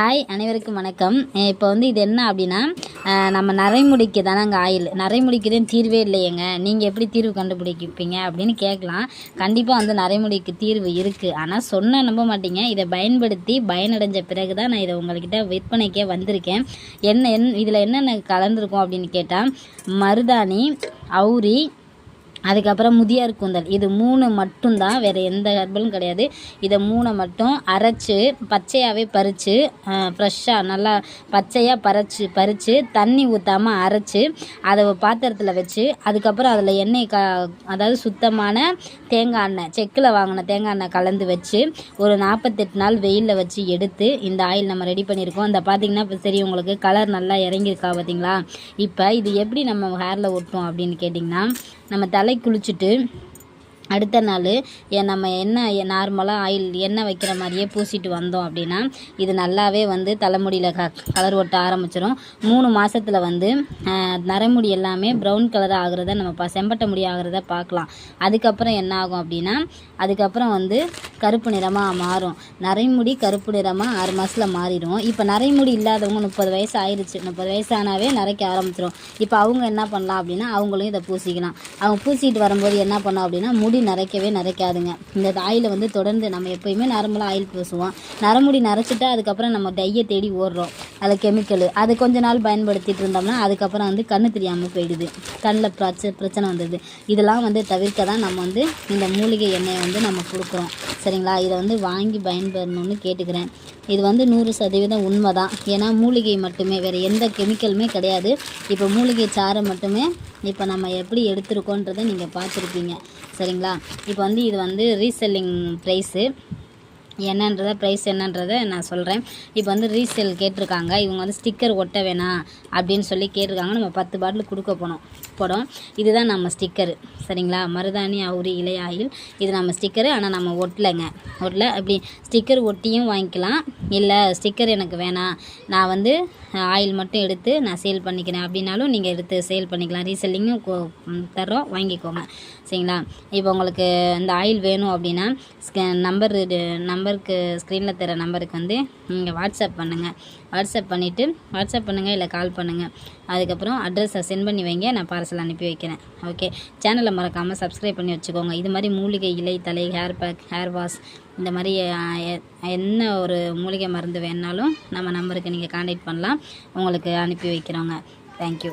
Hi அனைவருக்கும் வணக்கம். இப்போ வந்து இது என்ன அப்படின்னா நம்ம நரைமுடிக்கு தானே ஆயில். நரைமுடிக்குதுன்னு தீர்வே இல்லையேங்க. நீங்கள் எப்படி தீர்வு கண்டுபிடிப்பீங்க அப்படின்னு கேட்கலாம். கண்டிப்பாக வந்து நரைமுடிக்கு தீர்வு இருக்குது ஆனால் சொன்ன நம்ப மாட்டீங்க. இதை பயன்படுத்தி பயனடைஞ்ச பிறகு தான் நான் இதை உங்கள்கிட்ட விற்பனைக்கே வந்திருக்கேன். என்ன என் இதில் என்னென்ன கலந்துருக்கும் அப்படின்னு கேட்டால் மருதாணி அவுரி அதுக்கப்புறம் முதியார் கூந்தல். இது மூணு மட்டும்தான் வேறு எந்த ஹெர்பலும் கிடையாது. இதை மூணை மட்டும் அரைச்சி பச்சையாகவே பறித்து ஃப்ரெஷ்ஷாக நல்லா பச்சையாக பறிச்சு பறித்து தண்ணி ஊற்றாமல் அரைச்சி அதை பாத்திரத்தில் வச்சு அதுக்கப்புறம் அதில் எண்ணெய் க அதாவது சுத்தமான தேங்காய் எண்ணெய் செக்கில் வாங்கின தேங்காய் எண்ணெய் கலந்து வச்சு ஒரு நாற்பத்தெட்டு நாள் வெயிலில் வச்சு எடுத்து இந்த ஆயில் நம்ம ரெடி பண்ணியிருக்கோம். அந்த பார்த்தீங்கன்னா இப்போ சரி உங்களுக்கு கலர் நல்லா இறங்கியிருக்கா பார்த்தீங்களா இப்போ இது எப்படி நம்ம ஹேரில் ஒட்டும் அப்படின்னு கேட்டிங்கன்னா நம்ம தலை குளிச்சுட்டு அடுத்த நாள் நம்ம என்ன நார்மலாக ஆயில் எண்ணெய் வைக்கிற மாதிரியே பூசிட்டு வந்தோம் அப்படின்னா இது நல்லாவே வந்து தலைமுடியில் க கலர் ஒட்ட ஆரம்பிச்சிடும் மூணு மாதத்தில் வந்து நரைமுடி எல்லாமே ப்ரௌன் கலர் ஆகிறத நம்ம பா செம்பட்டை முடி ஆகிறத பார்க்கலாம் அதுக்கப்புறம் என்ன ஆகும் அப்படின்னா அதுக்கப்புறம் வந்து கருப்பு நிறமாக மாறும். நரைமுடி கருப்பு நிறமாக ஆறு மாதத்தில் மாறிடும். இப்போ நரைமுடி இல்லாதவங்க முப்பது வயசு ஆயிடுச்சு முப்பது வயசு ஆனாவே நரைக்க ஆரம்பிச்சிடும் இப்போ அவங்க என்ன பண்ணலாம் அப்படின்னா அவங்களும் இதை பூசிக்கலாம். அவங்க பூசிட்டு வரும்போது என்ன பண்ணோம் அப்படின்னா முடி நரைக்கவே நரைக்காதுங்க. இந்த ஆயிலை வந்து தொடர்ந்து நம்ம எப்பயுமே நார்மலாக ஆயில் பூசுவோம். நரமுடி நரைச்சிட்டா அதுக்கப்புறம் நம்ம டையை தேடி ஓடுறோம். அதில் கெமிக்கல் அது கொஞ்ச நாள் பயன்படுத்திட்டு இருந்தோம்னா அதுக்கப்புறம் வந்து கண்ணு தெரியாமல் போயிடுது. கண்ணில் பிரச்ச பிரச்சனை வந்துடுது இதெல்லாம் வந்து தவிர்க்க தான் நம்ம வந்து இந்த மூலிகை எண்ணெயை வந்து நம்ம கொடுக்குறோம். சரிங்களா? இதை வந்து வாங்கி பயன்பெறணும்னு கேட்டுக்கிறேன். இது வந்து நூறு சதவீதம் உண்மை தான் ஏன்னா மூலிகை மட்டுமே வேறு எந்த கெமிக்கலுமே கிடையாது. இப்போ மூலிகை சாறை மட்டுமே இப்போ நம்ம எப்படி எடுத்திருக்கோன்றதை நீங்கள் பார்த்துருப்பீங்க. சரிங்களா? இப்போ வந்து இது வந்து ரீசெல்லிங் ப்ரைஸு என்னன்றதை ப்ரைஸ் என்னன்றதை நான் சொல்கிறேன் இப்போ வந்து ரீசேல் கேட்டிருக்காங்க. இவங்க வந்து ஸ்டிக்கர் ஒட்ட வேணாம் அப்படின்னு சொல்லி கேட்டிருக்காங்க. நம்ம பத்து பாட்டில் கொடுக்க போனோம். போடும். இதுதான் நம்ம ஸ்டிக்கரு சரிங்களா? மருதாணி அவுரி இலை ஆயில். இது நம்ம ஸ்டிக்கரு ஆனால் நம்ம ஒட்டலைங்க. ஒட்டல. அப்படி ஸ்டிக்கர் ஒட்டியும் வாங்கிக்கலாம். இல்லை ஸ்டிக்கர் எனக்கு வேணாம். நான் வந்து ஆயில் மட்டும் எடுத்து நான் சேல் பண்ணிக்கிறேன். அப்படின்னாலும் நீங்கள் எடுத்து சேல் பண்ணிக்கலாம். ரீசெல்லிங்கும் தரோம் தர்றோம். வாங்கிக்கோங்க. சரிங்களா? இப்போ உங்களுக்கு இந்த ஆயில் வேணும் அப்படின்னா நம்பர் நம்பருக்கு ஸ்க்ரீனில் தர நம்பருக்கு வந்து நீங்கள் வாட்ஸ்அப் பண்ணுங்கள் வாட்ஸ்அப் பண்ணிவிட்டு வாட்ஸ்அப் பண்ணுங்கள் இல்லை கால் பண்ணுங்கள் அதுக்கப்புறம் அட்ரஸை சென்ட் பண்ணி வைங்க நான் பார்சல் அனுப்பி வைக்கிறேன். ஓகே சேனலை மறக்காமல் சப்ஸ்கிரைப் பண்ணி வச்சுக்கோங்க. இது மாதிரி மூலிகை இலை தலை ஹேர் பேக் ஹேர் வாஷ் இந்த மாதிரி எ- என்ன ஒரு மூலிகை மருந்து வேணுனாலும் நம்ம நம்பருக்கு நீங்கள் காண்டாக்ட் பண்ணலாம். உங்களுக்கு அனுப்பி வைக்கிறோங்க. தேங்க்யூ